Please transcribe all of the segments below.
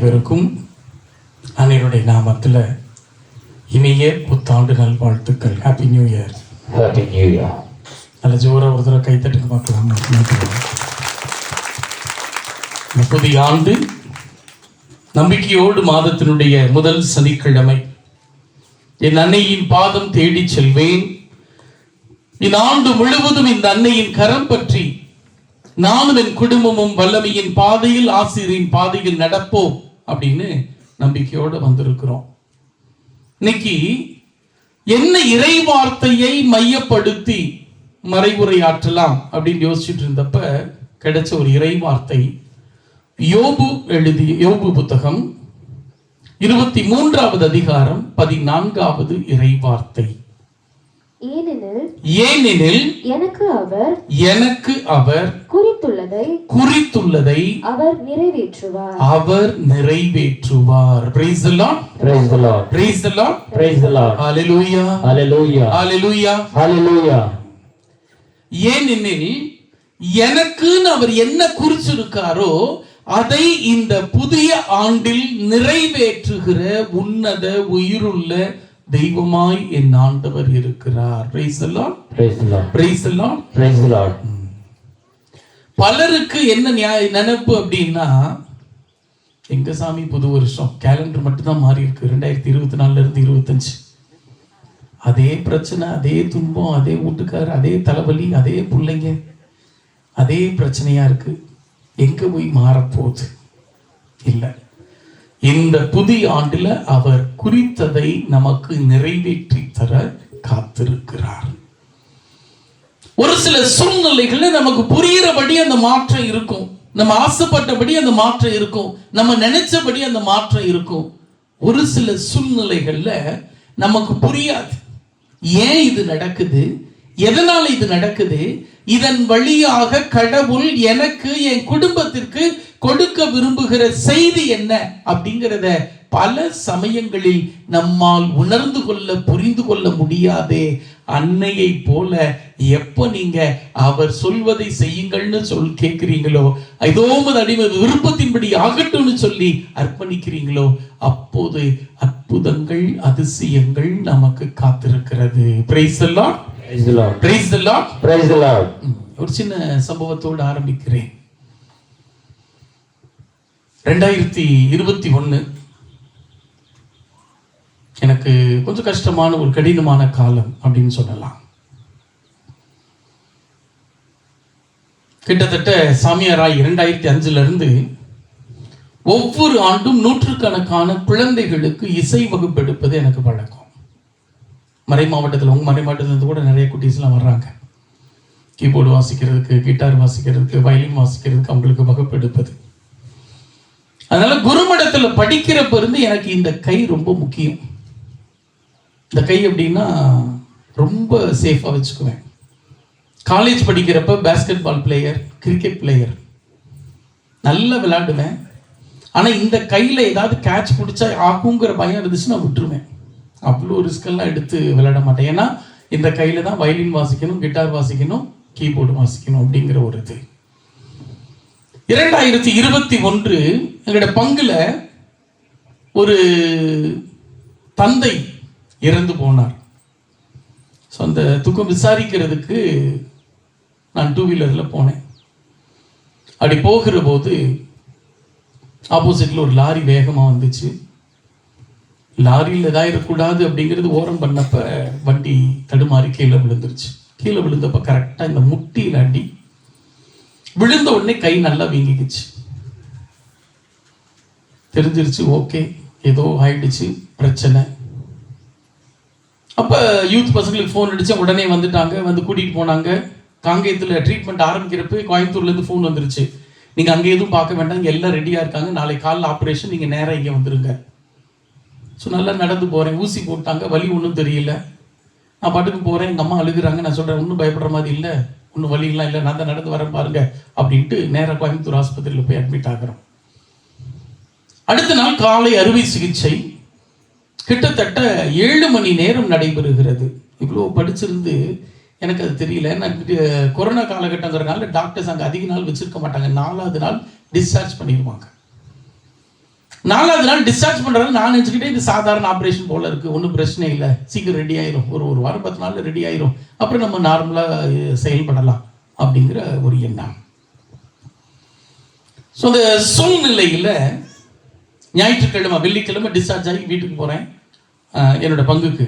அனைவருக்கும் அனைவருடைய நாமத்தில் இனிய புத்தாண்டு நல்வாழ்த்துக்கள். Happy new year Happy New Year. நல்ல ஜோராக ஒரு தடவை கைத்தட்டுக்கு பார்க்கலாம் புதிய ஆண்டு நம்பிக்கையோடு மாதத்தினுடைய முதல் சனிக்கிழமை. என் அன்னையின் பாதம் தேடிச் செல்வேன். இந்த ஆண்டு முழுவதும் இந்த அன்னையின் கரம் பற்றி நானும் என் குடும்பமும் வல்லமையின் பாதையில் ஆசிரியரின் பாதையில் நடப்போம். அப்படின்னு நம்பிக்கையோடு வந்திருக்கிறோம். இன்னைக்கு என்ன இறை வார்த்தையை மையப்படுத்தி மறைவுரையாற்றலாம் அப்படின்னு யோசிச்சுட்டு இருந்தப்ப கிடைச்ச ஒரு இறை வார்த்தை யோபு எழுதிய யோபு புத்தகம் இருபத்தி மூன்றாவது அதிகாரம் பதினான்காவது இறை வார்த்தை ஏனெனில் ஏனெனில் எனக்கு அவர் எனக்கு அவர் குறித்துள்ளதை குறித்துள்ளதை அவர் நிறைவேற்றுவார் அவர் நிறைவேற்றுவார் praise the lord Praise the Lord. praise the lord Praise the Lord. hallelujah Hallelujah. hallelujah Hallelujah. ஏனெனில் எனக்குன்னு அவர் என்ன குறிச்சிருக்காரோ அதை இந்த புதிய ஆண்டில் நிறைவேற்றுகிற உன்னத உயிருள்ள தெய்வமாய் என் ஆண்டவர் இருக்கிறார். பலருக்கு என்ன நினைப்பு அப்படின்னா எங்க சாமி புது வருஷம் கேலண்டர் மட்டும்தான் மாறி இருக்கு ரெண்டாயிரத்தி இருபத்தி நாலுல இருந்து இருபத்தஞ்சு. அதே பிரச்சனை அதே துன்பம் அதே வீட்டுக்காரர் அதே தலைவலி அதே பிள்ளைங்க அதே பிரச்சனையா இருக்கு. எங்க போய் மாறப்போகுது? இல்லை. இந்த புதிய ஆண்டுல அவர் குறித்ததை நமக்கு நிறைவேற்றி தர காத்திருக்கிறார். ஒரு சில சூழ்நிலைகள்ல நமக்கு புரிகிறபடி அந்த மாற்றம் இருக்கும். நம்ம ஆசைப்பட்டபடி அந்த மாற்றம் இருக்கும். நம்ம நினைச்சபடி அந்த மாற்றம் இருக்கும். ஒரு சில சூழ்நிலைகள்ல நமக்கு புரியாது. ஏன் இது நடக்குது? எதனால இது நடக்குது? இதன் வழியாக கடவுள் எனக்கு என் குடும்பத்திற்கு கொடுக்க விரும்புகிற செய்தி என்ன அப்படிங்கிறத பல சமயங்களில் நம்மால் உணர்ந்து கொள்ள புரிந்து கொள்ள முடியாதே. அன்னையை போல எப்ப நீங்க அவர் சொல்வதை செய்யுங்கள்னு சொல் கேட்கிறீங்களோ உமது அடிமை விருப்பத்தின்படி ஆகட்டும்னு சொல்லி அர்ப்பணிக்கிறீங்களோ அப்போது அற்புதங்கள் அதிசயங்கள் நமக்கு காத்திருக்கிறது. பிரைஸ் எல்லாம். பிரைஸ். ஒரு சின்ன சம்பவத்தோடு ஆரம்பிக்கிறேன். ரெண்டாயிரத்தி இருபத்தி ஒன்று எனக்கு கொஞ்சம் கஷ்டமான ஒரு கடினமான காலம் அப்படின்னு சொல்லலாம். கிட்டத்தட்ட சாமியாராய் இரண்டாயிரத்தி அஞ்சிலிருந்து ஒவ்வொரு ஆண்டும் நூற்றுக்கணக்கான குழந்தைகளுக்கு இசை வகுப்பு எடுப்பது எனக்கு பழக்கம். மறை மாவட்டத்தில் உங்கள் மறை மாவட்டத்தில் இருந்து கூட நிறைய குட்டீஸ்லாம் வர்றாங்க. கீபோர்டு வாசிக்கிறதுக்கு கிட்டார் வாசிக்கிறதுக்கு வயலின் வாசிக்கிறதுக்கு அவங்களுக்கு வகுப்பு எடுப்பது அதனால குருமடத்துல படிக்கிறப்ப இருந்து எனக்கு இந்த கை ரொம்ப முக்கியம். இந்த கை அப்படின்னா ரொம்ப சேஃபாக வச்சுக்குவேன். காலேஜ் படிக்கிறப்ப basketball player cricket player நல்லா விளையாடுவேன். ஆனால் இந்த கையில் ஏதாவது கேட்ச் பிடிச்சா ஆகுங்கிற பயம் இருந்துச்சுன்னா விட்டுருவேன். அவ்வளோ ரிஸ்கெல்லாம் எடுத்து விளையாட மாட்டேன். ஏன்னா இந்த கையில் தான் வயலின் வாசிக்கணும் கிட்டார் வாசிக்கணும் கீபோர்டு வாசிக்கணும் அப்படிங்கிற ஒரு இது. இரண்டாயிரத்தி இருபத்தி ஒன்று எங்களோட பங்குல ஒரு தந்தை இறந்து போனார். ஸோ அந்த துக்கம் விசாரிக்கிறதுக்கு நான் டூ வீலரில் போனேன். அப்படி போகிற போது ஆப்போசிட்டில் ஒரு லாரி வேகமாக வந்துச்சு. லாரியில் இதாயிடக்கூடாது அப்படிங்கிறது ஓரம் பண்ணப்ப வண்டி தடுமாறி கீழே விழுந்துருச்சு. கீழே விழுந்தப்ப கரெக்டாக இந்த முட்டியில் அடி. விழுந்த உடனே கை நல்லா வீங்கிக்குச்சு. தெரிஞ்சிருச்சு ஓகே ஏதோ ஆயிடுச்சு பிரச்சனை. அப்போ யூத் பசங்களுக்கு ஃபோன் அடிச்சு உடனே வந்துட்டாங்க வந்து கூட்டிகிட்டு போனாங்க. காங்கேயத்தில் ட்ரீட்மெண்ட் ஆரம்பிக்கிறப்ப கோயம்புத்தூர்லேருந்து ஃபோன் வந்துருச்சு. நீங்கள் அங்கே எதுவும் பார்க்க வேண்டாம் இங்கே எல்லாம் ரெடியாக இருக்காங்க. நாளை காலைல ஆப்ரேஷன் நீங்கள் நேராக இங்கே வந்துருங்க. ஸோ நல்லா நடந்து போகிறேன் ஊசி போட்டாங்க வலி ஒன்றும் தெரியல. நான் பாட்டுக்கு போகிறேன் எங்கள் அம்மா அழுகுறாங்க. நான் சொல்கிறேன் ஒன்றும் பயப்படுற மாதிரி இல்லை. ஒன்றும் வழியெல்லாம் இல்லை. நான் தான் நடந்து வரேன் பாருங்க. அப்படின்ட்டு நேராக கோயம்புத்தூர் ஆஸ்பத்திரியில் போய் அட்மிட் ஆகிறோம். அடுத்த நாள் காலை அறுவை சிகிச்சை. கிட்டத்தட்ட ஏழு மணி நேரம் நடைபெறுகிறது. இவ்வளோ படிச்சிருந்து எனக்கு அது தெரியல. நான் கொரோனா காலகட்டங்கிறனால டாக்டர்ஸ் அங்கே அதிக நாள் வச்சிருக்க மாட்டாங்க. நாலாவது நாள் டிஸ்சார்ஜ் பண்ணிடுவாங்க. நாலாவது நாள் டிஸ்சார்ஜ் பண்ணுறது நான் நினச்சிக்கிட்டே இது சாதாரண ஆப்ரேஷன் போல் இருக்குது ஒன்றும் பிரச்சனை இல்லை. சீக்கிரம் ரெடி ஆயிரும். ஒரு ஒரு வாரம் பத்து நாளில் ரெடி ஆயிரும். அப்புறம் நம்ம நார்மலாக செயல்படலாம் அப்படிங்கிற ஒரு எண்ணம். ஸோ அந்த சூழ்நிலையில் ஞாயிற்றுக்கிழமை வெள்ளிக்கிழமை டிஸ்சார்ஜ் ஆகி வீட்டுக்கு போகிறேன் என்னோட பங்குக்கு.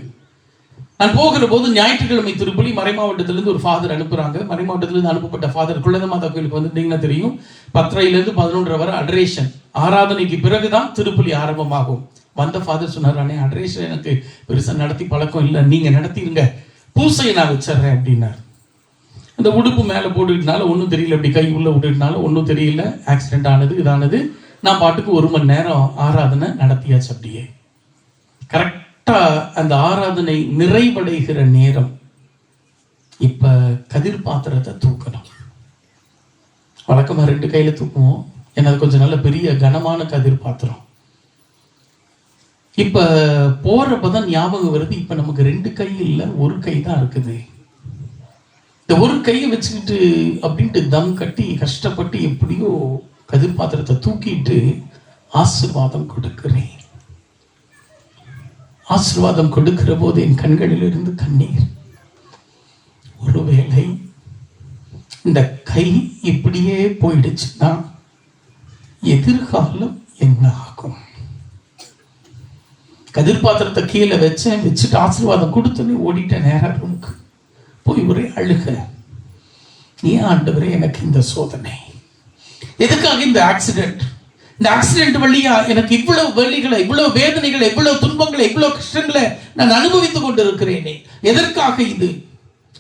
நான் போகிற போது ஞாயிற்றுக்கிழமை திருப்பலி மறைமாவட்டத்திலேருந்து ஒரு ஃபாதர் அனுப்புகிறாங்க மறைமாவட்டத்திலேருந்து அனுப்பப்பட்ட ஃபாதர் குழந்தை மாதா கோயிலுக்கு வந்துட்டீங்கன்னா தெரியும். பத்தரையிலேருந்து பதினொன்றரை வரை அட்ரேஷன் ஆராதனைக்கு பிறகுதான் திருப்பலி ஆரம்பமாகும். வந்த ஃபாதர் சொன்னார் அண்ணே அட்ரேஷன் எனக்கு பெருசாக நடத்தி பழக்கம் இல்லை. நீங்கள் நடத்திடுங்க பூசையை நான் வச்சிடுறேன் அப்படின்னார். அந்த உடுப்பு மேலே போட்டுக்கிட்டனால ஒன்றும் தெரியல. இப்படி கை உள்ளே விட்டுக்கிட்டனால ஒன்றும் தெரியல. ஆக்சிடென்ட் ஆனது இதானது. நான் பாட்டுக்கு ஒரு மணி நேரம் ஆராதனை நடத்தியாச்சு அப்படியே. கரெக்டாக அந்த ஆராதனை நிறைவடைகிற நேரம். இப்போ கதிர் பாத்திரத்தை தூக்கணும். வழக்கமாக ரெண்டு கையில் தூக்குவோம். ஏன்னா அது கொஞ்சம் நல்ல பெரிய கனமான கதிர் பாத்திரம். இப்போ போறப்ப தான் ஞாபகம் வருது இப்போ நமக்கு ரெண்டு கை இல்லை ஒரு கை தான் இருக்குது. இந்த ஒரு கையை வச்சுக்கிட்டு அப்படின்ட்டு தம் கட்டி கஷ்டப்பட்டு எப்படியோ கதிர் பாத்திரத்தை தூக்கிட்டு ஆசிர்வாதம் கொடுக்கிறேன். ஆசிர்வாதம் கொடுக்கிற போது என் கண்களிலிருந்து கண்ணீர் ஒருவேளை இந்த கை இப்படியே போயிடுச்சுன்னா எதிர்காலம் என்ன ஆகும்? கதிர் பாத்திரத்தை கீழே வச்சேன் வச்சுட்டு ஆசீர்வாதம் கொடுத்தோன்னே ஓடிட்டேன் நேரம் ரூமுக்கு போய் ஒரே அழுக. ஏன் ஆண்டவரே எனக்கு இந்த சோதனை. எதுக்காக இந்த ஆக்சிடென்ட் இந்த ஆக்சிடென்ட் வழியா எனக்கு இவ்வளவு வலிகளை இவ்வளவு வேதனைகளை இவ்வளவு துன்பங்களை இவ்வளவு கஷ்டங்களை நான் அனுபவித்துக் கொண்டிருக்கிறேனே. எதற்காக இது?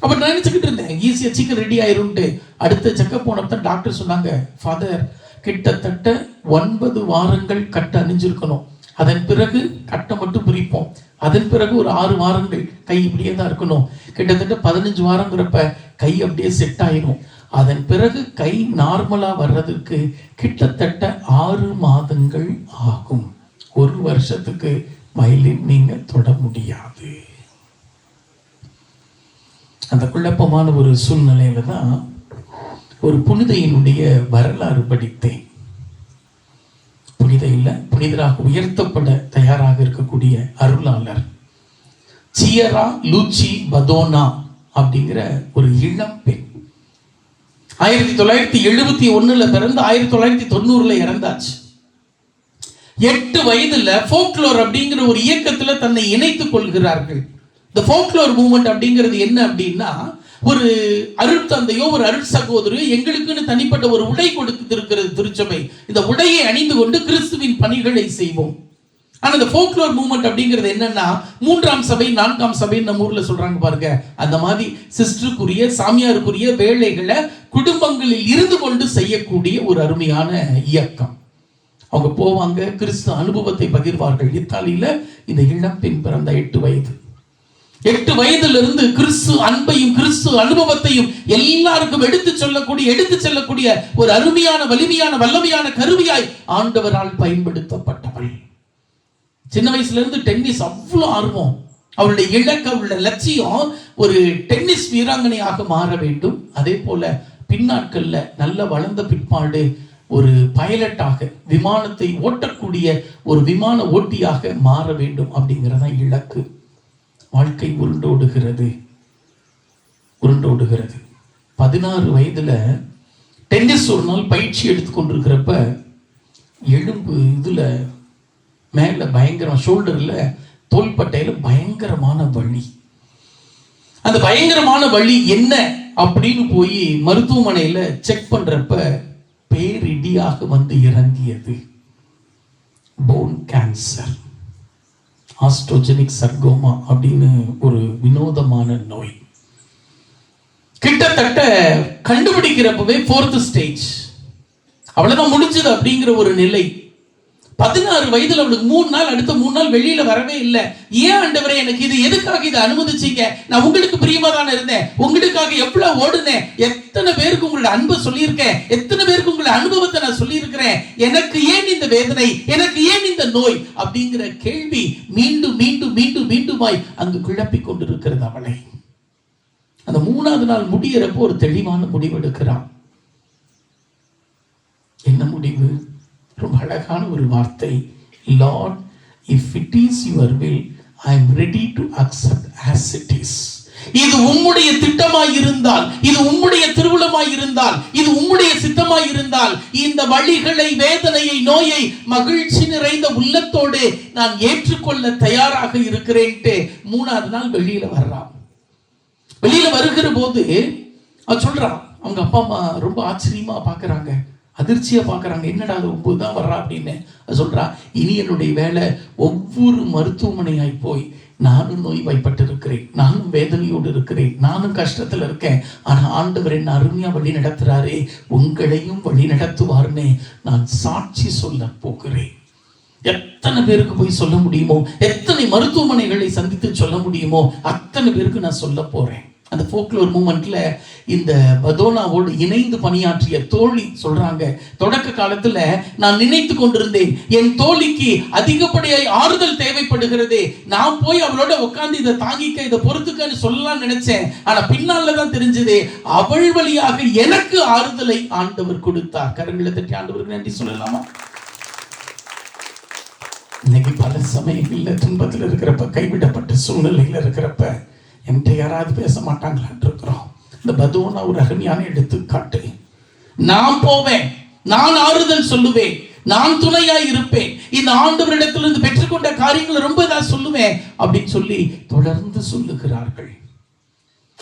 அப்ப நான் நினைச்சுக்கிட்டு இருந்தேன் ஈஸியா சீக்கிரம் ரெடி ஆயிரும்ட்டு அடுத்த செக்கப் போனப்ப டாக்டர் சொன்னாங்க ஃபாதர் கிட்டத்தட்ட ஒன்பது வாரங்கள் கட்ட அணிஞ்சிருக்கணும். அதன் பிறகு கட்டை மட்டும் பிரிப்போம். அதன் பிறகு ஒரு ஆறு வாரங்கள் கை இப்படியே தான் இருக்கணும். கிட்டத்தட்ட பதினஞ்சு வாரங்கிறப்ப கை அப்படியே செட் ஆயிரும். அதன் பிறகு கை நார்மலா வர்றதுக்கு கிட்டத்தட்ட ஆறு மாதங்கள் ஆகும். ஒரு வருஷத்துக்கு வயலின் நீங்கள் தொட முடியாது. அந்த குழப்பமான ஒரு சூழ்நிலையில தான் ஒரு புனிதையினுடைய வரலாறு படித்தேன். புனித இல்லை புனிதராக உயர்த்தப்பட தயாராக இருக்கக்கூடிய அருளாளர். சியரா லூச்சி பதோனா அப்படிங்கிற ஒரு இளம் பெண். ஆயிரத்தி தொள்ளாயிரத்தி எழுபத்தி ஒன்றில் பிறந்து ஆயிரத்தி தொள்ளாயிரத்தி தொண்ணூறுல இறந்தாச்சு. எட்டு வயதுல ஃபோக்லோர் அப்படிங்கிற ஒரு இயக்கத்துல தன்னை இணைத்துக் கொள்கிறார்கள். இந்த ஃபோக்லோர் மூமெண்ட் அப்படிங்கிறது என்ன அப்படின்னா ஒரு அருட்தந்தையோ ஒரு அருட் சகோதரியோ எங்களுக்குன்னு தனிப்பட்ட ஒரு உடை கொடுத்திருக்கிறது திருச்சபை. இந்த உடையை அணிந்து கொண்டு கிறிஸ்துவின் பணிகளை செய்வோம். ஆனா இந்த ஃபோக்லோர் மூமெண்ட் அப்படிங்கிறது என்னன்னா மூன்றாம் சபை நான்காம் சபை நம்ம ஊர்ல சொல்றாங்க பாருங்க. அந்த மாதிரி சிஸ்டருக்குரிய சாமியாருக்குரிய வேலைகளை குடும்பங்களில் இருந்து கொண்டு செய்யக்கூடிய ஒரு அருமையான இயக்கம். அவங்க போவாங்க கிறிஸ்து அனுபவத்தை பகிர்வார்கள். இத்தாலியில இந்த இளப்பின் பிறந்த எட்டு வயது. எட்டு வயதிலிருந்து கிறிஸ்து அன்பையும் கிறிஸ்து அனுபவத்தையும் எல்லாருக்கும் எடுத்து சொல்லக்கூடிய எடுத்து செல்லக்கூடிய ஒரு அருமையான வலிமையான வல்லமையான கருவியாய் ஆண்டவரால் பயன்படுத்தப்பட்டவள். சின்ன வயசுலேருந்து டென்னிஸ் அவ்வளோ ஆர்வம். அவருடைய இலக்கு அவருடைய லட்சியம் ஒரு டென்னிஸ் வீராங்கனையாக மாற வேண்டும். அதே போல பின்னாட்களில் நல்ல வளர்ந்த பிற்பாடு ஒரு பைலட்டாக விமானத்தை ஓட்டக்கூடிய ஒரு விமான ஓட்டியாக மாற வேண்டும் அப்படிங்கிறதான் இலக்கு. வாழ்க்கை உருண்டோடுகிறது. உருண்டோடுகிறது. பதினாறு வயதுல டென்னிஸ் ஒரு நாள் பயிற்சி எடுத்துக்கொண்டிருக்கிறப்ப எலும்பு இதில் மேல பயங்கரம் ஷோல்டர்ல தோள்பட்டையில் பயங்கரமான வழி அந்த பயங்கரமான வழி என்ன அப்படின்னு போய் மருத்துவமனையில செக் பண்றப்ப பேரிடியாக வந்து இறங்கியது. போன் கேன்சர் ஆஸ்ட்ரோஜெனிக் சர்கோமா அப்படின்னு ஒரு வினோதமான நோய். கிட்டத்தட்ட கண்டுபிடிக்கிறப்பவே ஃபோர்த் ஸ்டேஜ் அவ்வளவுதான் முடிஞ்சது அப்படிங்கிற ஒரு நிலை. பதினாறு வயதுல அவளுக்கு மூணு நாள் அடுத்த மூணு நாள் வெளியில வரவே இல்லை. ஏன் ஆண்டவரே எனக்கு இது எதுக்காக இதை அனுமதிச்சீங்க? நான் உங்களுக்கு பிரியமா தானே இருந்தேன். உங்களுக்காக எவ்வளவு ஓடுனேன். எத்தனை பேருக்கு உங்களோட அன்பை சொல்லியிருக்கேன். எத்தனை பேருக்கு உங்களோட அனுபவத்தை நான் சொல்லியிருக்கிறேன். எனக்கு ஏன் இந்த வேதனை? எனக்கு ஏன் இந்த நோய்? அப்படிங்கிற கேள்வி மீண்டும் மீண்டும் மீண்டும் மீண்டுமாய் அங்கு குழப்பி கொண்டிருக்கிறது அவளை. அந்த மூணாவது நாள் முடியறப்போ ஒரு தெளிவான முடிவு எடுக்கிறான் என்ன முடிவு? ரொம்ப அழகான ஒரு வார்த்தை. Lord if it is your will I am ready to accept as it is இது உம்முடைய திட்டமாய் இருந்தால் இது உம்முடைய திருவுளமாய் இருந்தால் இது உம்முடைய சித்தமாய் இருந்தால் இந்த வழிகளை வேதனையை நோயை மகிழ்ச்சி நிறைந்த உள்ளத்தோடு நான் ஏற்றுக்கொள்ள தயாராக இருக்கிறேன்ட்டு மூணாவது நாள் வெளியில வர்றான். வெளியில வருகிற போது அவன் சொல்றான். அவங்க அப்பா அம்மா ரொம்ப ஆச்சரியமா பாக்குறாங்க. அதிர்ச்சியை பார்க்குறாங்க என்னடா அது ஒம்பது தான் வர்றா அப்படின்னு சொல்கிறா சொல்றா. இனி என்னுடைய வேலை ஒவ்வொரு மருத்துவமனையாய் போய் நானும் நோய்வாய்ப்பட்டு இருக்கிறேன். நானும் வேதனையோடு இருக்கிறேன். நானும் கஷ்டத்துல இருக்கேன். ஆனால் ஆண்டவர் என்ன அருமையாக வழி நடத்துறாரே. உங்களையும் வழி நடத்துவார்னே நான் சாட்சி சொல்ல போகிறேன். எத்தனை பேருக்கு போய் சொல்ல முடியுமோ? எத்தனை மருத்துவமனைகளை சந்தித்து சொல்ல முடியுமோ? அத்தனை பேருக்கு நான் சொல்ல போகிறேன் அந்த ஃபோக்லோர் மூமெண்ட்ல இந்த பதோனாவோடு இணைந்து பணியாற்றிய தோழி சொல்றாங்க தொடக்க காலத்துல நான் நினைத்து கொண்டிருந்தேன் என் தோழிக்கு அதிகப்படியாய் ஆறுதல் தேவைப்படுகிறது நான் போய் அவளோட உட்காந்து இதை தாங்கிக்க இதை பொறுத்துக்கன்னு சொல்லலாம் நினைச்சேன். ஆனா பின்னால தான் தெரிஞ்சது அவள் வழியாக எனக்கு ஆறுதலை ஆண்டவர் கொடுத்தார். கரங்களை தட்டி ஆண்டவருக்கு நன்றி சொல்லலாமா? இன்னைக்கு பல சமயங்கள்ல துன்பத்தில் இருக்கிறப்ப கைவிடப்பட்ட சூழ்நிலையில் இருக்கிறப்ப என்கிட்ட யாராவது பேச மாட்டாங்களான் இருக்கிறோம். இந்த பதுவனா ஒரு அருமையான எடுத்துக்காட்டு. நான் போவேன். நான் ஆறுதல் சொல்லுவேன். நான் துணையாய் இருப்பேன். இந்த ஆண்டவரிடத்திலிருந்து பெற்றுக்கொண்ட காரியங்களை ரொம்ப இதா சொல்லுவேன் அப்படின்னு சொல்லி தொடர்ந்து சொல்லுகிறார்கள்.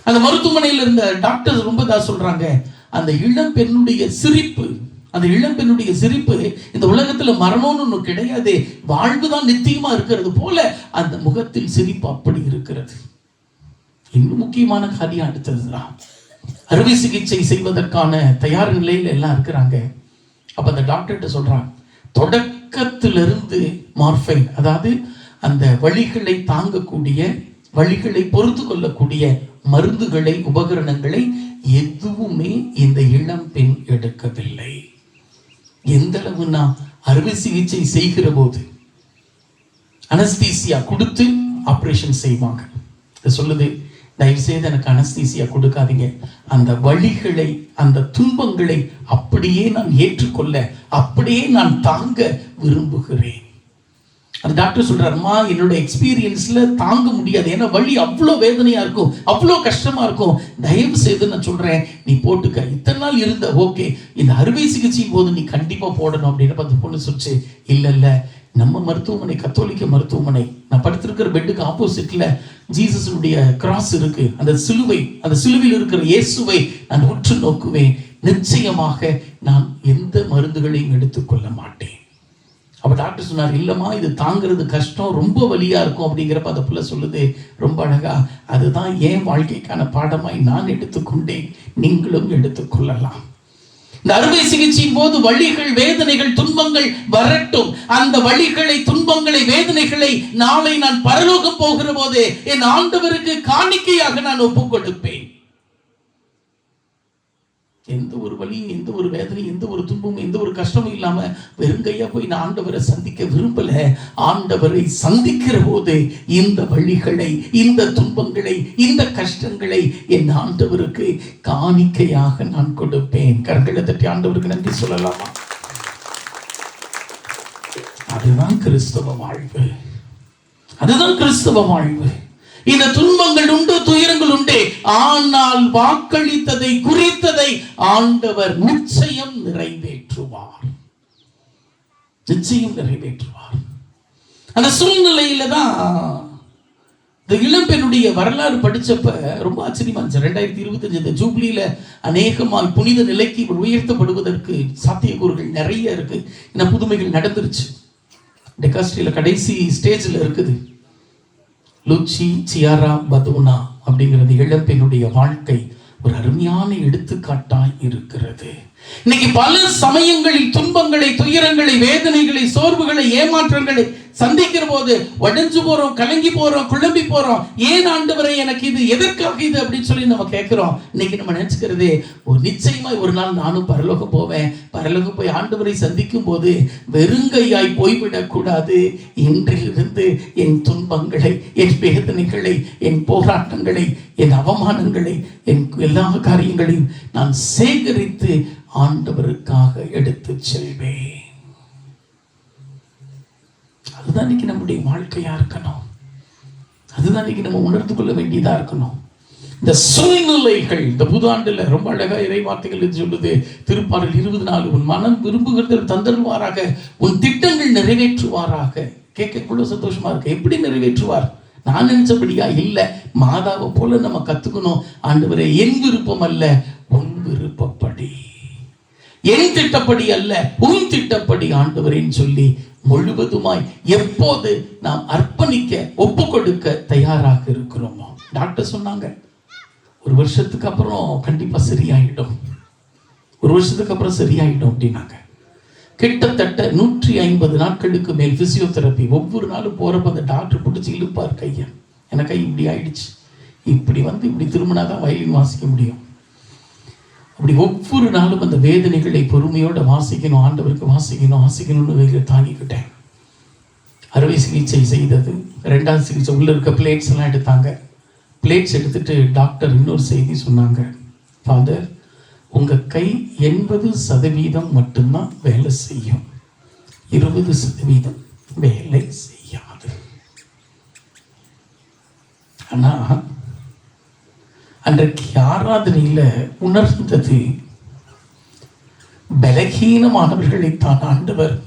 அந்த மருத்துவமனையில் இருந்த டாக்டர்ஸ் ரொம்ப இதா சொல்றாங்க. அந்த இளம் பெண்ணுடைய சிரிப்பு அந்த இளம் பெண்ணுடைய சிரிப்பு இந்த உலகத்துல மரணம்னு ஒண்ணு கிடையாது. வாழ்வுதான் நித்தியமா இருக்கிறது போல அந்த முகத்தில் சிரிப்பு அப்படி இருக்கிறது. இன்னும் முக்கியமான காரியம் அடுத்ததுதான். அறுவை சிகிச்சை செய்வதற்கான தயார் நிலையில் எல்லாம் இருக்கிறாங்க. அப்ப அந்த டாக்டர்கிட்ட சொல்றான் தொடக்கத்திலிருந்து மார்பைன் அதாவது அந்த வழிகளை தாங்கக்கூடிய வழிகளை பொறுத்து கொள்ளக்கூடிய மருந்துகளை உபகரணங்களை எதுவுமே இந்த இளம் பெண் எடுக்கவில்லை. எந்த அளவுனா அறுவை சிகிச்சை செய்கிற போது அனஸ்தீசியா கொடுத்து ஆப்ரேஷன் செய்வாங்க. சொல்லுது. தயவு செய்து எனக்கு அனஸ்தீசியா கொடுக்காதீங்க. அந்த வழிகளை அந்த துன்பங்களை அப்படியே நான் ஏற்றுக்கொள்ள அப்படியே நான் தாங்க விரும்புகிறேன். அந்த டாக்டர் சொல்றாருமா என்னோட எக்ஸ்பீரியன்ஸ்ல தாங்க முடியாது. ஏன்னா வழி அவ்வளோ வேதனையா இருக்கும் அவ்வளோ கஷ்டமா இருக்கும். தயவு செய்து நான் சொல்றேன் நீ போட்டுக்க. இத்தனை நாள் இருந்த ஓகே. இந்த அறுவை சிகிச்சையின் போது நீ கண்டிப்பா போடணும் அப்படின்னு பார்த்து பொண்ணு சொல்லிச்சு. இல்லை இல்லை. நம்ம மருத்துவமனை கத்தோலிக்க மருத்துவமனை நான் படுத்திருக்கிற பெட்டுக்கு ஆப்போசிட்ல ஜீசஸுடைய கிராஸ் இருக்கு. அந்த சிலுவை அந்த சிலுவையில் இருக்கிற இயேசுவை நான் உற்று நோக்குவேன். நிச்சயமாக நான் எந்த மருந்துகளையும் எடுத்துக்கொள்ள மாட்டேன். அப்ப டாக்டர் சொன்னார் இல்லம்மா இது தாங்கிறது கஷ்டம் ரொம்ப வலியா இருக்கும் அப்படிங்கிறப்ப அந்த புள்ள சொல்லுது ரொம்ப அழகா அதுதான் ஏன் வாழ்க்கைக்கான பாடமாய் நான் எடுத்துக்கொண்டேன். நீங்களும் எடுத்துக்கொள்ளலாம். இந்த அறுவை சிகிச்சையின் போது வழிகள் வேதனைகள் துன்பங்கள் வரட்டும். அந்த வழிகளை துன்பங்களை வேதனைகளை நாளை நான் பரலோகம் போகிற போது என் ஆண்டவருக்கு காணிக்கையாக நான் ஒப்புக் கொடுப்பேன் எந்த ஒரு வழியும் எந்த ஒரு வேதனையும் எந்த ஒரு துன்பமும் எந்த ஒரு கஷ்டமும் இல்லாம வெறுங்கையா போய் நான் ஆண்டவரை சந்திக்க விரும்பல. ஆண்டவரை சந்திக்கிற போது இந்த வழிகளை இந்த துன்பங்களை இந்த கஷ்டங்களை என் ஆண்டவருக்கு காணிக்கையாக நான் கொடுப்பேன். கரங்களை தட்டி ஆண்டவருக்கு நன்றி சொல்லலாமா? அதுதான் கிறிஸ்தவ வாழ்வு. அதுதான் கிறிஸ்தவ வாழ்வு. இந்த துன்பங்கள் உண்டு துயரங்கள் உண்டு. ஆனால் வாக்களித்ததை குறித்ததை ஆண்டவர் நிச்சயம் நிறைவேற்றுவார். நிச்சயம் நிறைவேற்றுவார். அந்த சூழ்நிலையில தான் இந்த இளம்பெண்ணுடைய வரலாறு படிச்சப்ப ரொம்ப ஆச்சரியமா இருந்துச்சு. ரெண்டாயிரத்தி இருபத்தஞ்சு இந்த ஜூப்ளியில அநேகமாய் புனித நிலைக்கு உயர்த்தப்படுவதற்கு சாத்தியக்கூறுகள் நிறைய இருக்கு. ஏன்னா புதுமைகள் நடந்துருச்சு. டெகாஸ்ட்ரியில கடைசி ஸ்டேஜ்ல இருக்குது. லுச்சி சியாரா பதுனா அப்படிங்கிறது இழப்பினுடைய வாழ்க்கை ஒரு அருமையான எடுத்துக்காட்டாய் இருக்கிறது. இன்னைக்கு பல சமயங்களில் துன்பங்களை துயரங்களை வேதனைகளை சோர்வுகளை ஏமாற்றங்களை சந்திக்கிற போது உடஞ்சு போறோம் கலங்கி போறோம் குழம்பி போறோம். ஏன் ஆண்டவரை எனக்கு இது? எதற்காக இது அப்படின்னு சொல்லி நம்ம கேட்கிறோம். இன்னைக்கு நம்ம நினைச்சுக்கிறது ஒரு நிச்சயமாய் ஒரு நாள் நானும் பரலோகம் போவேன். பரலோகம் போய் ஆண்டவரை சந்திக்கும் போது வெறுங்கையாய் போய்விடக் கூடாது இன்றிலிருந்து என் துன்பங்களை என் வேதனைகளை என் போராட்டங்களை என் அவமானங்களை என் எல்லா காரியங்களையும் நான் சேகரித்து ஆண்டவருக்காக எடுத்து செல்வேன். அதுதான் இன்னைக்கு நம்முடைய வாழ்க்கையா இருக்கணும். அதுதான் இன்னைக்கு நம்ம உணர்ந்து கொள்ள வேண்டியதா இருக்கணும். இந்த சூழ்நிலைகள் இந்த புதாண்டுல ரொம்ப அழகா இறை வார்த்தைகள் சொல்லுது. திருப்பாடல் இருபது நாலு உன் மனம் விரும்புகிறது தந்தருவாராக உன் திட்டங்கள் நிறைவேற்றுவாராக. கேட்கக்குள்ள சந்தோஷமா இருக்கு. எப்படி நிறைவேற்றுவார்? நான் நினைச்சபடியா இல்லை. மாதாவை போல நம்ம கத்துக்கணும். ஆண்டவரே என் விருப்பம் அல்ல. என் திட்டப்படி அல்ல உன் திட்டப்படி ஆண்டவரேன்னு சொல்லி முழுவதுமாய் எப்போது நாம் அர்ப்பணிக்க ஒப்பு கொடுக்க தயாராக இருக்கிறோமோ? டாக்டர் சொன்னாங்க ஒரு வருஷத்துக்கு அப்புறம் கண்டிப்பா சரியாயிடும். ஒரு வருஷத்துக்கு அப்புறம் சரியாயிடும் அப்படின்னாங்க. கிட்டத்தட்ட நூற்றி ஐம்பது நாட்களுக்கு மேல் பிசியோதெரப்பி ஒவ்வொரு நாளும் போறப்ப அந்த டாக்டர் பிடிச்சி இழுப்பார் கையை. எனக்கு கை இப்படி ஆயிடுச்சு. இப்படி வந்து இப்படி திரும்பினா தான் வயலின் வாசிக்க முடியும். அப்படி ஒவ்வொரு நாளும் அந்த வேதனைகளை பொறுமையோடு வாசிக்கணும் ஆண்டவருக்கு வாசிக்கணும் வாசிக்கணும்னு வேலை தாங்கிக்கிட்டேன். அறுவை சிகிச்சை செய்தது. ரெண்டாவது சிகிச்சை உள்ளே இருக்க பிளேட்ஸ் எல்லாம் எடுத்தாங்க. பிளேட்ஸ் எடுத்துட்டு டாக்டர் இன்னொரு செய்தி சொன்னாங்க. ஃபாதர் உங்கள் கை எண்பது சதவீதம் மட்டும்தான் வேலை செய்யும். இருபது சதவீதம் வேலை செய்யாது. ஆனால் அன்றைக்கு ஆராதனையில் உணர்ந்தது? பலகீனமானவர்களைத்தான் ஆண்டவர்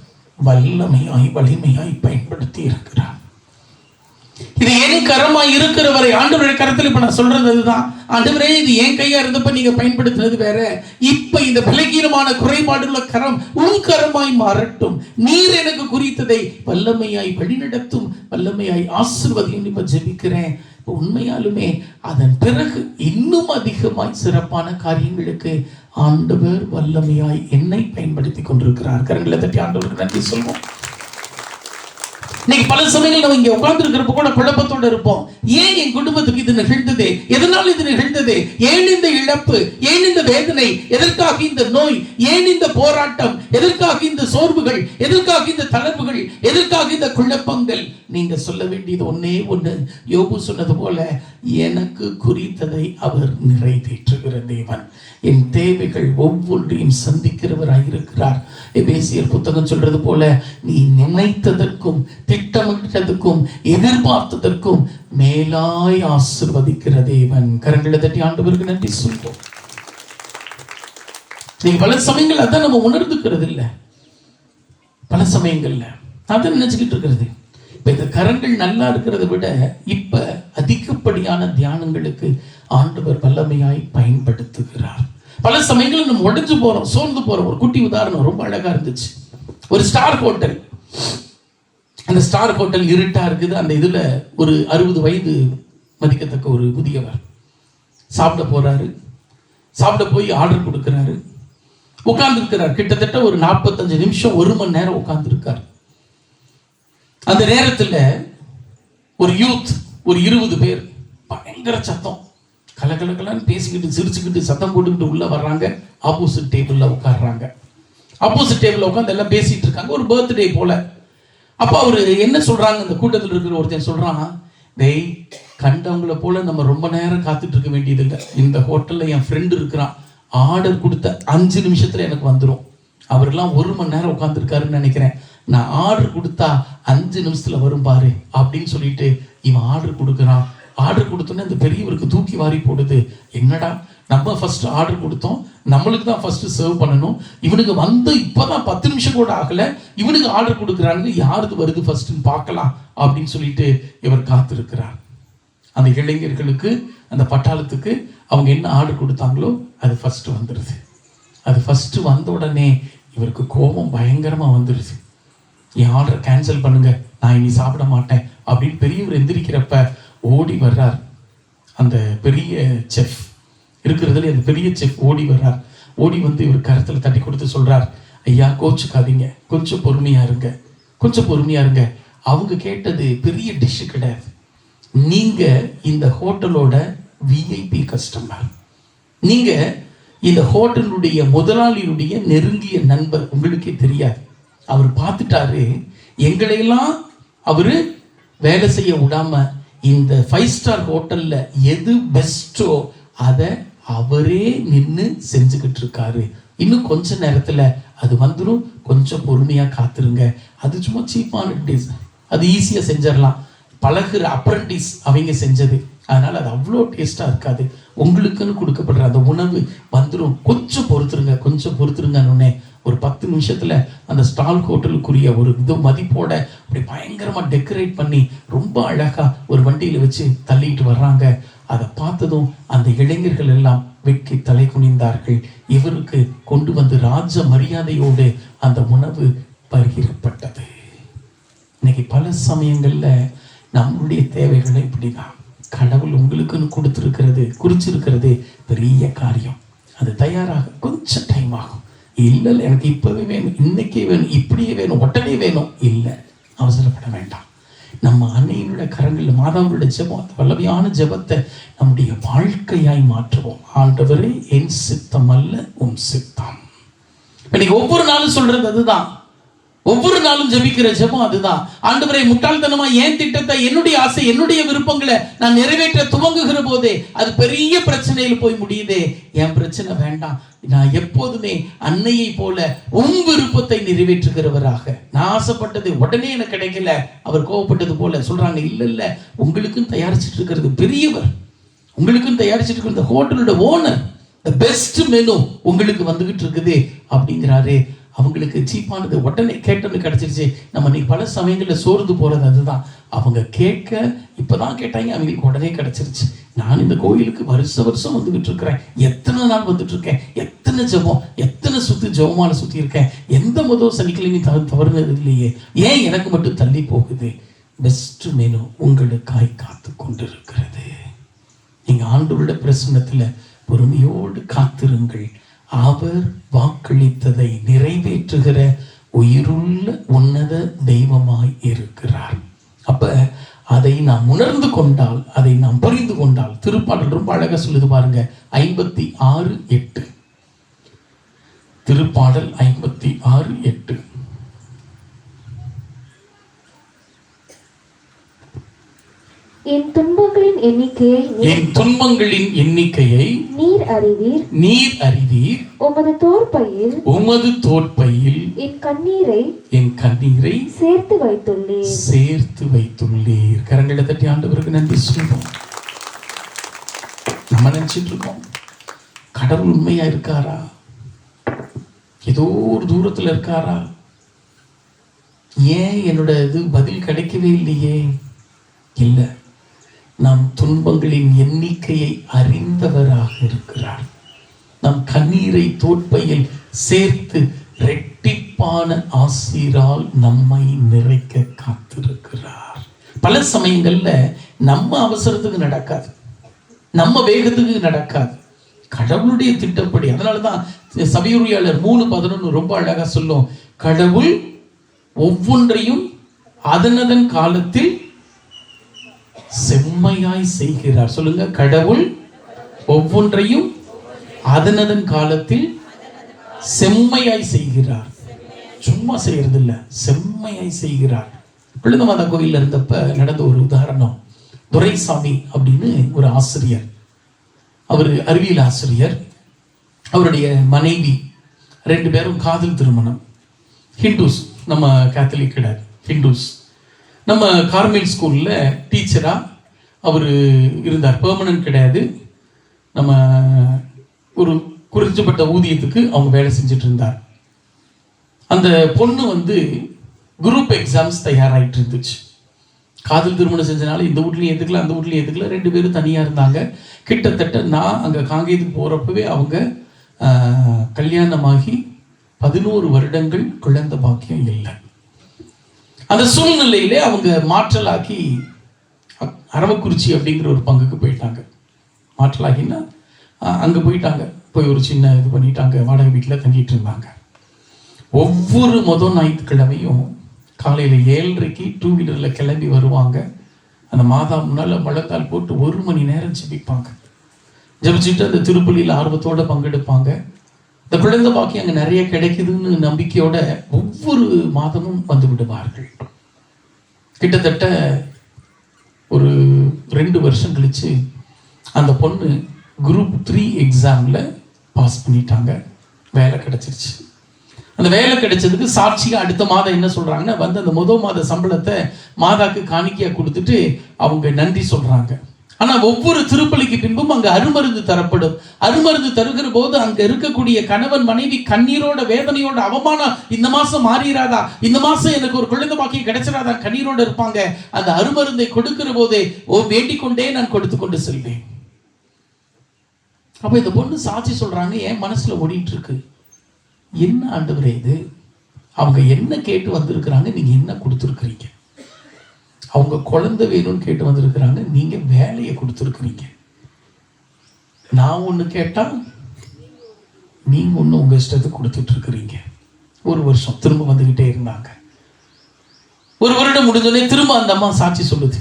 வல்லமையாய் வலிமையாய் பயன்படுத்தி இருக்கிறார். இது என் கரமா இருக்கிற வரை ஆண்டவருடைய கரத்தில் இப்ப நான் சொல்றது அதுதான். ஆண்டவரே இது என் கையா இருந்தப்ப நீங்க பயன்படுத்தினது வேற. இப்ப இந்த பலகீனமான குறைபாடுள்ள கரம் உன் கரமாய் மாறட்டும். நீர் எனக்கு குறித்ததை வல்லமையாய் வழிநடத்தும் வல்லமையாய் ஆசிர்வதியும் இப்ப ஜெபிக்கிறேன். உண்மையாலுமே அதன் பிறகு இன்னும் அதிகமாய் சிறப்பான காரியங்களுக்கு ஆண்டவர் வல்லமையாய் என்னை பயன்படுத்தி கொண்டிருக்கிறார். கரங்களை தட்டி ஆண்டவருக்கு நன்றி சொல்வோம். இன்னைக்கு பல சமயங்கள் நம்ம இங்க உட்கார்ந்து இருக்கிறப்ப கூட குழப்பத்தோட இருப்போம். ஏன் என் குடும்பத்துக்கு இது நிகழ்ந்தது? எதனால் இது நிகழ்ந்தது? ஏன் இந்த இழப்பு? ஏன் இந்த வேதனை? எதற்காக இந்த நோய்? ஏன் இந்த போராட்டம்? எதற்காக இந்த சோர்வுகள்? எதற்காக இந்த தளர்வுகள்? எதற்காக இந்த குழப்பங்கள்? நீங்க சொல்ல வேண்டியது ஒன்னே ஒண்ணு. யோபு சொன்னது போல எனக்கு குறித்ததை அவர் நிறைவேற்றுகிற தேவன். என் தேவைகள் ஒவ்வொன்றையும் சந்திக்கிறவராக இருக்கிறார். எபேசியர் புத்தகம் சொல்றது போல நீ நினைத்ததற்கும் திட்டமிட்டதற்கும் எதிர்பார்த்ததற்கும் மேலாய் ஆசிர்வதிக்கிற தேவன். கரங்களை தட்டி ஆண்டவருக்கு நன்றி சொல்வோம். நீங்க பல சமயங்கள் அதான் நம்ம உணர்ந்துக்கிறது இல்ல பல சமயங்கள்ல. அதான் நினைச்சுக்கிட்டு இருக்கிறது. இப்போ இந்த கரங்கள் நல்லா இருக்கிறத விட இப்ப அதிகப்படியான தியானங்களுக்கு ஆண்டவர் வல்லமையாய் பயன்படுத்துகிறார். பல சமயங்களில் நம்ம உடைஞ்சு போறோம் சோர்ந்து போகிறோம் ஒரு குட்டி உதாரணம் ரொம்ப அழகா இருந்துச்சு. ஒரு ஸ்டார் ஹோட்டல். அந்த ஸ்டார் ஹோட்டல் இருட்டா இருக்குது. அந்த இதுல ஒரு அறுபது வயது மதிக்கத்தக்க ஒரு புதியவர் சாப்பிட போறாரு. சாப்பிட போய் ஆர்டர் கொடுக்குறாரு. உட்காந்துருக்கிறார் கிட்டத்தட்ட ஒரு நாற்பத்தஞ்சு நிமிஷம் ஒரு மணி நேரம் உட்காந்துருக்காரு அந்த நேரத்தில் ஒரு யூத் ஒரு இருபது பேர் பயங்கர சத்தம். கலகலகலான்னு பேசிக்கிட்டு சிரிச்சுக்கிட்டு சத்தம் போட்டுக்கிட்டு உள்ளே வர்றாங்க. ஆப்போசிட் டேபிளில் உட்காடுறாங்க ஆப்போசிட் டேபிளில் உட்காந்து எல்லாம் பேசிகிட்டு இருக்காங்க. ஒரு பர்த்டே போல். அப்போ அவர் என்ன சொல்கிறாங்க அந்த கூட்டத்தில் இருக்கிற ஒருத்தன் சொல்கிறான் டேய் கண்டவங்கள போல நம்ம ரொம்ப நேரம் காத்துட்டு இருக்க வேண்டியதில்லை. இந்த ஹோட்டலில் என் ஃப்ரெண்டு இருக்கிறான். ஆர்டர் கொடுத்த அஞ்சு நிமிஷத்தில் எனக்கு வந்துடும் அவரெல்லாம் ஒரு மணி நேரம் உட்காந்துருக்காருன்னு நினைக்கிறேன். நான் ஆர்டர் கொடுத்தா அஞ்சு நிமிஷத்துல வரும் பாரு அப்படின்னு சொல்லிட்டு இவன் ஆர்டர் கொடுக்குறான். ஆர்டர் கொடுத்தோன்னே அந்த பெரியவருக்கு தூக்கி வாரி போடுது. என்னடா நம்ம ஃபர்ஸ்ட் ஆர்டர் கொடுத்தோம். நம்மளுக்கு தான் ஃபர்ஸ்ட் சர்வ் பண்ணணும். இவனுக்கு வந்து இப்பதான் பத்து நிமிஷம் கூட ஆகல. இவனுக்கு ஆர்டர் கொடுக்குறாங்க யாருது வருது ஃபர்ஸ்ட்னு பார்க்கலாம் அப்படின்னு சொல்லிட்டு இவர் காத்திருக்கிறார். அந்த இளைஞர்களுக்கு அந்த பட்டாளத்துக்கு அவங்க என்ன ஆர்டர் கொடுத்தாங்களோ அது ஃபர்ஸ்ட் வந்துடுது அது ஃபர்ஸ்ட் வந்த உடனே இவருக்கு கோபம் பயங்கரமாக வந்துடுது என் ஆர்டர் கேன்சல் பண்ணுங்க. நான் இனி சாப்பிட மாட்டேன். அப்படின்னு பெரியவர் எந்திரிக்கிறப்ப ஓடி வர்றார். அந்த பெரிய செஃப் இருக்கிறதுல அந்த பெரிய செஃப் ஓடி வர்றார். ஓடி வந்து இவர் கருத்தில் தட்டி கொடுத்து சொல்றார் ஐயா கோச்சுக்காதீங்க. கொஞ்சம் பொறுமையா இருங்க. கொஞ்சம் பொறுமையா இருங்க. அவங்க கேட்டது பெரிய டிஷ் கிடையாது நீங்க இந்த ஹோட்டலோட விஐபி கஸ்டமர் நீங்க இந்த ஹோட்டலுடைய முதலாளியுடைய நெருங்கிய நண்பர். உங்களுக்கே தெரியாது. அவர் பார்த்துட்டாரு. எங்களையெல்லாம் அவர் வேலை செய்ய விடாம இந்த ஃபைவ் ஸ்டார் ஹோட்டலில் எது பெஸ்ட்டோ அதை அவரே நின்று செஞ்சுக்கிட்டு இருக்காரு. இன்னும் கொஞ்ச நேரத்தில் அது வந்துடும் கொஞ்சம் பொறுமையாக காத்துருங்க. அது சும்மா சீப்பான டிஷ் அது ஈஸியாக செஞ்சிடலாம். பழகுற அப்ரண்டிஸ் அவங்க செஞ்சது. அதனால் அது அவ்வளோ டேஸ்ட்டாக இருக்காது. உங்களுக்குன்னு கொடுக்கப்படுற அந்த உணவு வந்துடும் கொஞ்சம் பொறுத்துருங்க கொஞ்சம் பொறுத்துருங்கன்னு ஒரு பத்து நிமிஷத்தில் அந்த ஸ்டால் ஹோட்டலுக்குரிய ஒரு இது மதிப்போட அப்படி பயங்கரமாக டெக்கரேட் பண்ணி ரொம்ப அழகாக ஒரு வண்டியில் வச்சு தள்ளிட்டு வர்றாங்க. அதை பார்த்ததும் அந்த இளைஞர்கள் எல்லாம் வெட்கி தலை குனிந்தார்கள். இவருக்கு கொண்டு வந்து ராஜ மரியாதையோடு அந்த உணவு பகிரப்பட்டது. இன்னைக்கு பல சமயங்களில் நம்மளுடைய தேவைகளை இப்படிதான். கடவுள் உங்களுக்குன்னு கொடுத்துருக்கிறது குறிச்சிருக்கிறது பெரிய காரியம். அது தயாராக கொஞ்சம் டைம் ஆகும். இல்லை எனக்கு இப்போவே வேணும். இன்னைக்கே வேணும். இப்படியே வேணும். உடனே வேணும். இல்லை அவசரப்பட வேண்டாம். நம்ம அன்னையினுடைய கரங்களில் மாதாவுடைய ஜெபம் அந்த வல்லமையான ஜெபத்தை நம்முடைய வாழ்க்கையாய் மாற்றுவோம். ஆண்டவரே என் சித்தம் அல்ல உன் சித்தம். இன்னைக்கு ஒவ்வொரு நாளும் சொல்றது அதுதான். ஒவ்வொரு நாளும் ஜெபிக்கிற ஜெபம் அதுதான். ஆண்டவரை முட்டாள்தனமா ஏன் திட்டத்தை என்னுடைய ஆசை என்னுடைய விருப்பங்களை நான் நிறைவேற்ற துவங்குகிற போதே அது பெரிய பிரச்சனையில் போய் முடியுதே. என் பிரச்சனை வேண்டாம். நான் எப்போதுமே அன்னையை போல உன் விருப்பத்தை நிறைவேற்றுகிறவராக. நான் ஆசைப்பட்டது உடனே எனக்கு கிடைக்கல. அவர் கோவப்பட்டது போல சொல்றாங்க இல்ல இல்ல. உங்களுக்கும் தயாரிச்சிட்டு இருக்கிறது பெரியவர். உங்களுக்கும் தயாரிச்சிட்டு இருக்கிற இந்த ஹோட்டலோட ஓனர் த பெஸ்ட் மெனு உங்களுக்கு வந்துகிட்டு இருக்குது. அப்படிங்கிறாரு. அவங்களுக்கு சீப்பானது உடனே கேட்டது கிடச்சிருச்சு. நம்ம இன்னைக்கு பல சமயங்களில் சோர்ந்து போகிறது அதுதான். அவங்க கேட்க இப்போ தான் கேட்டாங்க அவங்களுக்கு உடனே கிடச்சிருச்சு. நான் இந்த கோயிலுக்கு வருஷ வருஷம் வந்துகிட்டு இருக்கிறேன். எத்தனை நாள் வந்துட்டு இருக்கேன்? எத்தனை ஜெபம்? எத்தனை சுற்றி ஜெபமால சுத்தி இருக்கேன்? எந்த முதல் சனிக்கிழமை தவறு தவறுனது இல்லையே. ஏன் எனக்கு மட்டும் தள்ளி போகுது? பெஸ்ட் மெனு உங்களுக்காய் காத்து கொண்டு இருக்கிறது நீங்க ஆண்டோட பிரசனத்தில் பொறுமையோடு காத்திருங்கள். அவர் வாக்களித்ததை நிறைவேற்றுகிற உயிருள்ள உன்னத தெய்வமாய் இருக்கிறார். அப்ப அதை நாம் உணர்ந்து கொண்டால் அதை நாம் புரிந்து கொண்டால் திருப்பாடல் ரொம்ப அழகா சொல்லுது பாருங்க. ஐம்பத்தி ஆறு எட்டு. திருப்பாடல் ஐம்பத்தி ஆறு எட்டு. என் துன்பங்களின் எண்ணிக்கையை என் துன்பங்களின் எண்ணிக்கையை நீர் அறிவீர். நீர் அறிவீர். உமது தோற்பையில் உமது தோற்பையில் என் கண்ணீரை என் கண்ணீரை சேர்த்து வைத்துள்ளீர். சேர்த்து வைத்துள்ளீர். கரங்களை தட்டி ஆண்டவருக்கு நன்றி சொல்லுவோம். நம்ம நினைச்சிட்டு இருக்கோம். கடவுள் உண்மையா இருக்காரா? ஏதோ ஒரு தூரத்துல இருக்காரா? ஏன் என்னோட இது பதில் கிடைக்கவே இல்லையே? இல்லை. நம் துன்பங்களின் எண்ணிக்கையை அறிந்தவராக இருக்கிறார். நம் கண்ணீரை தோற்பையில் சேர்த்து ரெட்டிப்பான ஆசிரால் நம்மை நிறைக்க காத்திருக்கிறார். பல சமயங்கள்ல நம்ம அவசரத்துக்கு நடக்காது. நம்ம வேகத்துக்கு நடக்காது. கடவுளுடைய திட்டப்படி அதனாலதான் சபையுரையாளர் மூணு பதினொன்று ரொம்ப அழகா சொல்லும். கடவுள் ஒவ்வொன்றையும் அதனதன் காலத்தில் செம்மையாய் செய்கிறார். சொல்லுங்க கடவுள் ஒவ்வொன்றையும் அதனதன் காலத்தில் செம்மையாய் செய்கிறார். சும்மா செய்யறது செம்மையாய் செய்கிறார். விழுந்தமாதா கோயிலில் இருந்தப்ப நடந்த ஒரு உதாரணம். துரைசாமி அப்படின்னு ஒரு ஆசிரியர். அவர் அறிவியல் ஆசிரியர். அவருடைய மனைவி ரெண்டு பேரும் காதல் திருமணம். ஹிந்துஸ் நம்ம கேத்தலிக் கிடையாது ஹிந்துஸ் நம்ம கார்மெல் ஸ்கூலில் டீச்சராக அவர் இருந்தார். பெர்மனன்ட் கிடையாது. நம்ம ஒரு குறிச்சப்பட்ட ஊதியத்துக்கு அவங்க வேலை செஞ்சுட்டு இருந்தார். அந்த பொண்ணு வந்து குரூப் எக்ஸாம்ஸ் தயாராகிட்டு இருந்துச்சு. காதல் திருமணம் செஞ்சனால இந்த வீட்லையும் எதுக்கல அந்த வீட்லையும் எதுக்கல ரெண்டு பேரும் தனியாக இருந்தாங்க. கிட்டத்தட்ட நான் அங்கே காங்கேயத்துக்கு போகிறப்பவே அவங்க கல்யாணமாகி பதினோரு வருடங்கள் குழந்தை பாக்கியம் இல்லை. அந்த சூழ்நிலையிலே அவங்க மாற்றலாக்கி அரவக்குறிச்சி அப்படிங்கிற ஒரு பங்குக்கு போயிட்டாங்க. மாற்றலாகின்னா அங்கே போயிட்டாங்க. போய் ஒரு சின்ன இது பண்ணிட்டாங்க. வாடகை வீட்டில் தங்கிட்டு இருந்தாங்க. ஒவ்வொரு மொதல் ஞாயிற்றுக்கிழமையும் காலையில் ஏழரைக்கு டூ வீலரில் கிளம்பி வருவாங்க. அந்த மாதா முன்னால் முழக்கால் போட்டு ஒரு மணி நேரம் ஜெபிப்பாங்க. ஜெபிச்சுட்டு அந்த திருப்பள்ளியில் ஆர்வத்தோட பங்கெடுப்பாங்க. இந்த குழந்தை பாக்கி அங்கே நிறைய கிடைக்குதுன்னு நம்பிக்கையோட ஒவ்வொரு மாதமும் வந்து விடுவார்கள். கிட்டத்தட்ட ஒரு ரெண்டு வருஷம் கழிச்சு அந்த பொண்ணு குரூப் த்ரீ எக்ஸாமில் பாஸ் பண்ணிட்டாங்க. வேலை கிடச்சிருச்சு. அந்த வேலை கிடைச்சதுக்கு சாட்சியாக அடுத்த மாதம் என்ன சொல்கிறாங்கன்னா வந்து அந்த முதல் மாத சம்பளத்தை மாதாக்கு காணிக்கையாக கொடுத்துட்டு அவங்க நன்றி சொல்கிறாங்க ஆனா ஒவ்வொரு திருப்பலிக்கு பின்பும் அங்க அருமருந்து தரப்படும். அருமருந்து தருகிற போது அங்க இருக்கக்கூடிய கணவன் மனைவி கண்ணீரோட வேதனையோட அவமானம் இந்த மாசம் மாறிடாதா இந்த மாசம் எனக்கு ஒரு குழந்தை பாக்கியம் கிடைச்சிடாதா கண்ணீரோட இருப்பாங்க. அந்த அருமருந்தை கொடுக்கிற போதே ஓ வேண்டிக் கொண்டே நான் கொடுத்து கொண்டு செல்வேன். அப்ப இந்த பொண்ணு சாட்சி சொல்றாங்க என் மனசுல ஓடிட்டு இருக்கு என்ன ஆண்டவரே இது? அவங்க என்ன கேட்டு வந்திருக்கிறாங்க? நீங்க என்ன கொடுத்துருக்கிறீங்க? அவங்க குழந்தை வேணும்னு கேட்டு வந்திருக்கிறாங்க. நீங்க வேலையை கொடுத்துருக்குறீங்க. நான் ஒண்ணு கேட்டா நீங்க ஒண்ணு உங்க இஷ்டத்துக்கு கொடுத்துட்டு இருக்கிறீங்க ஒரு வருஷம் திரும்ப வந்துகிட்டே இருந்தாங்க. ஒரு வருடம் முடிஞ்சோடனே திரும்ப அந்த அம்மா சாட்சி சொல்லுது.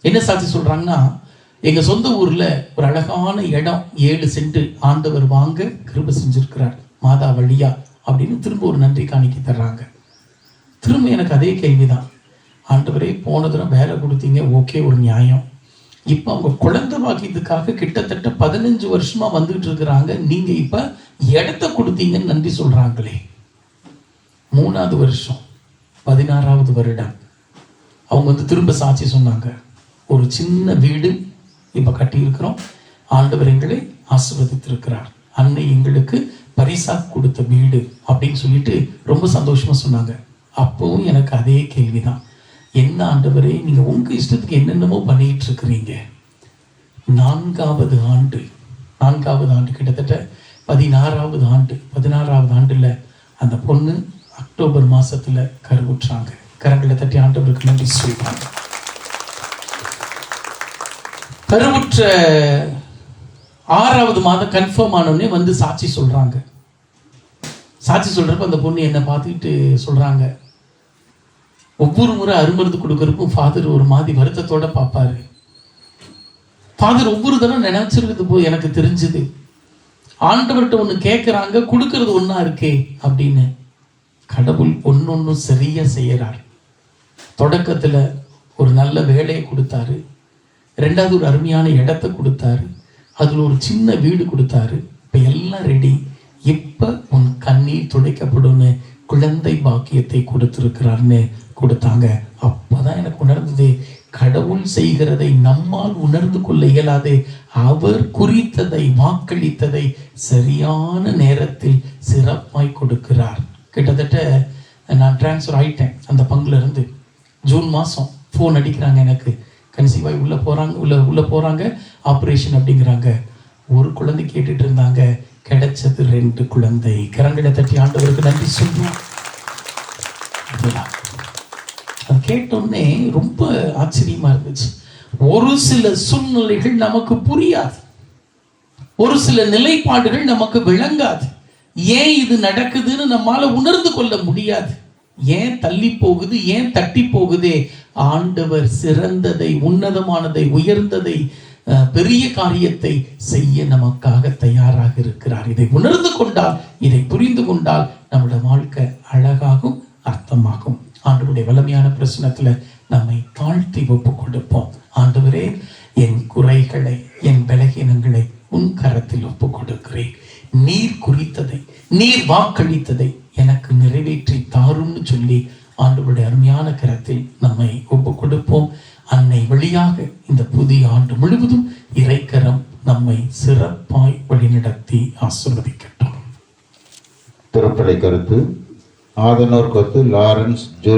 என்ன சாட்சி சொல்றாங்கன்னா எங்க சொந்த ஊர்ல ஒரு அழகான இடம் ஏழு சென்ட் ஆண்டவர் வாங்க கிருப செஞ்சிருக்கிறார் மாதா வழியா அப்படின்னு திரும்ப ஒரு நன்றி காணிக்க தர்றாங்க. திரும்ப எனக்கு அதே கேள்விதான். ஆண்டவரே போன தடவை வேலை கொடுத்தீங்க ஓகே ஒரு நியாயம். இப்போ அவங்க குழந்தை பாக்கியத்துக்காக கிட்டத்தட்ட பதினஞ்சு வருஷமா வந்துகிட்டு இருக்கிறாங்க. நீங்க இப்ப இடத்த கொடுத்தீங்கன்னு நன்றி சொல்றாங்களே. மூணாவது வருஷம் பதினாறாவது வருடம். அவங்க வந்து திரும்ப சாட்சி சொன்னாங்க. ஒரு சின்ன வீடு இப்ப கட்டியிருக்கிறோம். ஆண்டவர் எங்களை ஆசிர்வதித்திருக்கிறார். அன்னை எங்களுக்கு பரிசா கொடுத்த வீடு அப்படின்னு சொல்லிட்டு ரொம்ப சந்தோஷமா சொன்னாங்க. அப்பவும் எனக்கு அதே கேள்விதான். என்ன ஆண்டவரே நீங்க உங்க இஷ்டத்துக்கு என்னென்னமோ பண்ணிட்டு இருக்கிறீங்க நான்காவது ஆண்டு நான்காவது ஆண்டு கிட்டத்தட்ட பதினாறாவது ஆண்டு பதினாறாவது ஆண்டுல அந்த பொண்ணு அக்டோபர் மாசத்துல கருவுற்றாங்க. கரங்களை தட்டி ஆண்டவருக்கு நன்றி சொல்றாங்க கருவுற்ற ஆறாவது மாதம் கன்ஃபார்ம் ஆனோடனே வந்து சாட்சி சொல்றாங்க. சாட்சி சொல்றப்ப அந்த பொண்ணு என்னை பார்த்துக்கிட்டு சொல்றாங்க. ஒவ்வொரு முறை அருமருந்து கொடுக்கறக்கும் ஃபாதர் ஒரு மாதிரி வருத்தத்தோட பார்ப்பாரு. ஃபாதர் ஒவ்வொரு தடவை நினைச்சிருக்கிறது போய் எனக்கு தெரிஞ்சது. ஆண்டவர்கிட்ட ஒன்று கேட்குறாங்க கொடுக்கறது ஒன்றா இருக்கே அப்படின்னு. கடவுள் ஒன்னொன்னு சரியா செய்யறார். தொடக்கத்தில் ஒரு நல்ல வேலையை கொடுத்தாரு. ரெண்டாவது ஒரு அருமையான இடத்த கொடுத்தாரு. அதில் ஒரு சின்ன வீடு கொடுத்தாரு. இப்போ எல்லாம் ரெடி இப்போ உன் கண்ணீர் துடைக்கப்படும்னு குழந்தை பாக்கியத்தை கொடுத்துருக்கிறார்னு கொடுத்தாங்க. அப்பதான் எனக்கு உணர்ந்தது கடவுள் செய்கிறதை நம்மால் உணர்ந்து கொள்ள இயலாது. அவர் குறித்ததை வாக்களித்ததை சரியான நேரத்தில் சிறப்பாய் கொடுக்கிறார். கிட்டத்தட்ட நான் டிரான்ஸ்ஃபர் ஆயிட்டேன் அந்த பங்குல இருந்து ஜூன் மாதம் ஃபோன் அடிக்கிறாங்க எனக்கு. கன்சீவாய் உள்ளே போகிறாங்க உள்ள உள்ளே போகிறாங்க ஆப்ரேஷன் அப்படிங்கிறாங்க. ஒரு குழந்தை கேட்டுட்டு இருந்தாங்க. கிடைச்சது ரெண்டு குழந்தை. கரங்களை தட்டி ஆண்டவருக்கு நன்றி சொல்லுவோம். அது கேட்டோடனே ரொம்ப ஆச்சரியமா இருந்துச்சு. ஒரு சில சூழ்நிலைகள் நமக்கு புரியாது. ஒரு சில நிலைப்பாடுகள் நமக்கு விளங்காது. ஏன் இது நடக்குதுன்னு நம்மால உணர்ந்து கொள்ள முடியாது. ஏன் தள்ளி போகுது ஏன் தட்டி போகுதே? ஆண்டவர் சிறந்ததை உன்னதமானதை உயர்ந்ததை பெரிய காரியத்தை செய்ய நமக்காக தயாராக இருக்கிறார். இதை உணர்ந்து கொண்டால் இதை புரிந்து கொண்டால் நம்முடைய வாழ்க்கை அழகாகும் அர்த்தமாகும். ஆண்டவருடைய வலிமையான பிரச்சனத்துல நம்மை தாழ்த்தி ஒப்பு கொடுப்போம் ஆண்டவரே என் குறைகளை என் பலகீனங்களை உன் கரத்தில் ஒப்பு கொடுக்கிறேன் நீர் குறித்ததை நீர் வாக்களித்ததை எனக்கு நிறைவேற்றி தாரும்னு சொல்லி ஆண்டவருடைய அருமையான கரத்தில் நம்மை ஒப்பு கொடுப்போம் அன்னை வழியாக இந்த புதிய ஆண்டு முழுவதும் இறைக்கரம் நம்மை சிறப்பாய் வழிநடத்தி ஆசிர்வதிக்கட்டும். திருப்பலை கருத்து. ஆதனூர் கொத்து லாரன்ஸ் ஜூல்